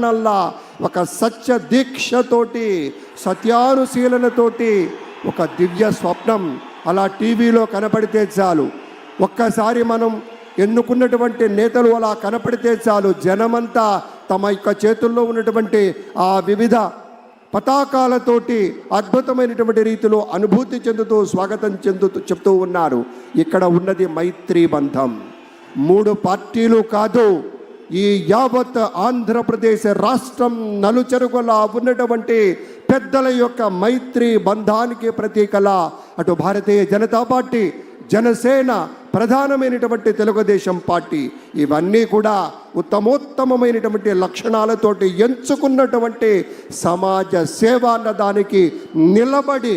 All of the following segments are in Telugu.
నల్లా. ఒక సత్య దీక్షతోటి సత్యానుశీలనతోటి ఒక దివ్య స్వప్నం అలా టీవీలో కనపడితే చాలు. ఒక్కసారి మనం ఎన్నుకున్నటువంటి నేతలు అలా కనపడితే చాలు. జనమంతా తమ యొక్క చేతుల్లో ఉన్నటువంటి ఆ వివిధ పతాకాలతోటి అద్భుతమైనటువంటి రీతిలో అనుభూతి చెందుతూ స్వాగతం చెందుతూ చెప్తూ ఉన్నారు. ఇక్కడ ఉన్నది మైత్రీ బంధం. మూడు పార్టీలు కాదు ఈ యావత్ ఆంధ్రప్రదేశ్ రాష్ట్రం నలుచెరుగులా ఉన్నటువంటి పెద్దల యొక్క మైత్రి బంధానికి ప్రతీకలా అటు భారతీయ జనతా పార్టీ జనసేన ప్రధానమైనటువంటి తెలుగుదేశం పార్టీ ఇవన్నీ కూడా ఉత్తమోత్తమమైనటువంటి లక్షణాలతోటి ఎంచుకున్నటువంటి సమాజ సేవ అన్న దానికి నిలబడి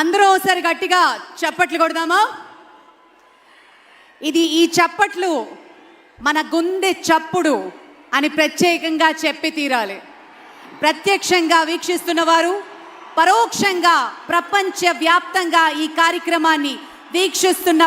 అందరూ ఒకసారి గట్టిగా చప్పట్లు కొడదామా? ఇది ఈ చప్పట్లు మన గుండె చప్పుడు అని ప్రత్యేకంగా చెప్పి తీరాలి. ప్రత్యక్షంగా వీక్షిస్తున్న వారు పరోక్షంగా ప్రపంచ వ్యాప్తంగా ఈ కార్యక్రమాన్ని వీక్షిస్తున్న